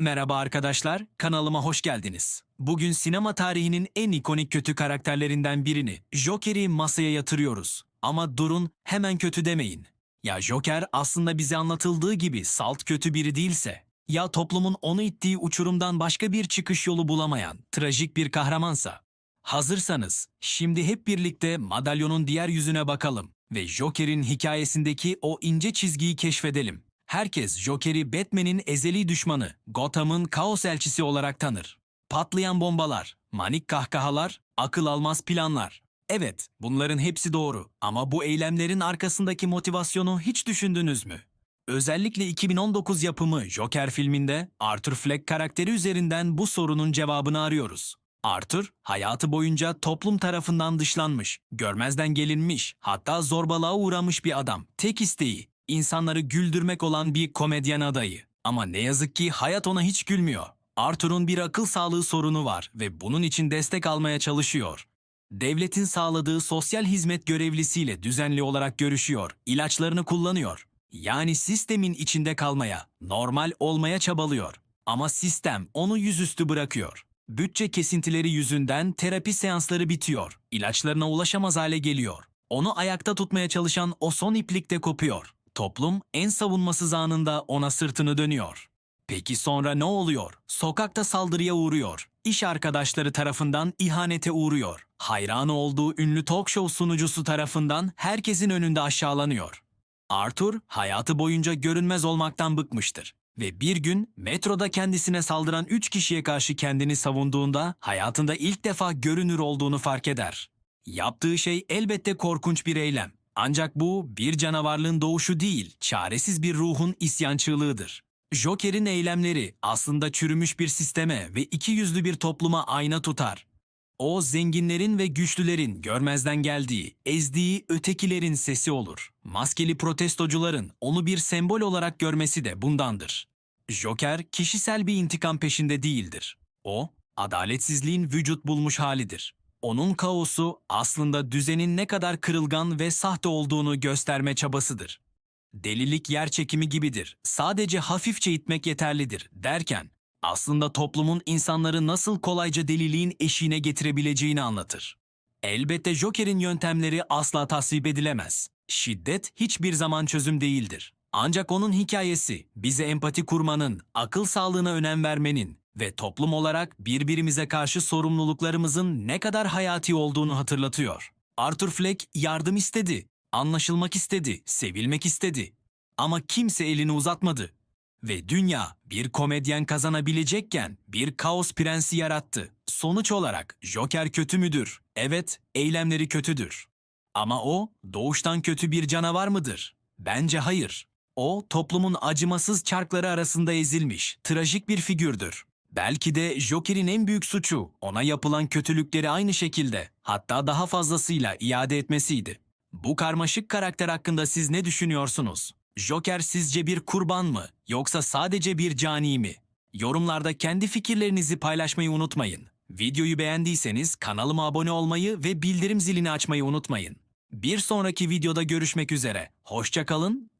Merhaba arkadaşlar, kanalıma hoş geldiniz. Bugün sinema tarihinin en ikonik kötü karakterlerinden birini, Joker'i masaya yatırıyoruz. Ama durun, hemen kötü demeyin. Ya Joker aslında bize anlatıldığı gibi salt kötü biri değilse, ya toplumun onu ittiği uçurumdan başka bir çıkış yolu bulamayan, trajik bir kahramansa. Hazırsanız, şimdi hep birlikte madalyonun diğer yüzüne bakalım ve Joker'in hikayesindeki o ince çizgiyi keşfedelim. Herkes Joker'i Batman'in ezeli düşmanı, Gotham'ın kaos elçisi olarak tanır. Patlayan bombalar, manik kahkahalar, akıl almaz planlar. Evet, bunların hepsi doğru ama bu eylemlerin arkasındaki motivasyonu hiç düşündünüz mü? Özellikle 2019 yapımı Joker filminde Arthur Fleck karakteri üzerinden bu sorunun cevabını arıyoruz. Arthur, hayatı boyunca toplum tarafından dışlanmış, görmezden gelinmiş, hatta zorbalığa uğramış bir adam. Tek isteği, insanları güldürmek olan bir komedyen adayı. Ama ne yazık ki hayat ona hiç gülmüyor. Arthur'un bir akıl sağlığı sorunu var ve bunun için destek almaya çalışıyor. Devletin sağladığı sosyal hizmet görevlisiyle düzenli olarak görüşüyor, ilaçlarını kullanıyor. Yani sistemin içinde kalmaya, normal olmaya çabalıyor. Ama sistem onu yüzüstü bırakıyor. Bütçe kesintileri yüzünden terapi seansları bitiyor. İlaçlarına ulaşamaz hale geliyor. Onu ayakta tutmaya çalışan o son iplik de kopuyor. Toplum en savunmasız anında ona sırtını dönüyor. Peki sonra ne oluyor? Sokakta saldırıya uğruyor. İş arkadaşları tarafından ihanete uğruyor. Hayranı olduğu ünlü talk show sunucusu tarafından herkesin önünde aşağılanıyor. Arthur hayatı boyunca görünmez olmaktan bıkmıştır ve bir gün metroda kendisine saldıran üç kişiye karşı kendini savunduğunda hayatında ilk defa görünür olduğunu fark eder. Yaptığı şey elbette korkunç bir eylem. Ancak bu bir canavarlığın doğuşu değil, çaresiz bir ruhun isyançılığıdır. Joker'in eylemleri aslında çürümüş bir sisteme ve iki yüzlü bir topluma ayna tutar. O zenginlerin ve güçlülerin görmezden geldiği, ezdiği ötekilerin sesi olur. Maskeli protestocuların onu bir sembol olarak görmesi de bundandır. Joker kişisel bir intikam peşinde değildir. O, adaletsizliğin vücut bulmuş halidir. Onun kaosu aslında düzenin ne kadar kırılgan ve sahte olduğunu gösterme çabasıdır. Delilik yer çekimi gibidir. Sadece hafifçe itmek yeterlidir derken aslında toplumun insanları nasıl kolayca deliliğin eşiğine getirebileceğini anlatır. Elbette Joker'in yöntemleri asla tasvip edilemez. Şiddet hiçbir zaman çözüm değildir. Ancak onun hikayesi bize empati kurmanın, akıl sağlığına önem vermenin ve toplum olarak birbirimize karşı sorumluluklarımızın ne kadar hayati olduğunu hatırlatıyor. Arthur Fleck yardım istedi, anlaşılmak istedi, sevilmek istedi. Ama kimse elini uzatmadı. Ve dünya bir komedyen kazanabilecekken bir kaos prensi yarattı. Sonuç olarak Joker kötü müdür? Evet, eylemleri kötüdür. Ama o doğuştan kötü bir canavar mıdır? Bence hayır. O toplumun acımasız çarkları arasında ezilmiş, trajik bir figürdür. Belki de Joker'in en büyük suçu ona yapılan kötülükleri aynı şekilde, hatta daha fazlasıyla iade etmesiydi. Bu karmaşık karakter hakkında siz ne düşünüyorsunuz? Joker sizce bir kurban mı yoksa sadece bir cani mi? Yorumlarda kendi fikirlerinizi paylaşmayı unutmayın. Videoyu beğendiyseniz kanalıma abone olmayı ve bildirim zilini açmayı unutmayın. Bir sonraki videoda görüşmek üzere. Hoşça kalın,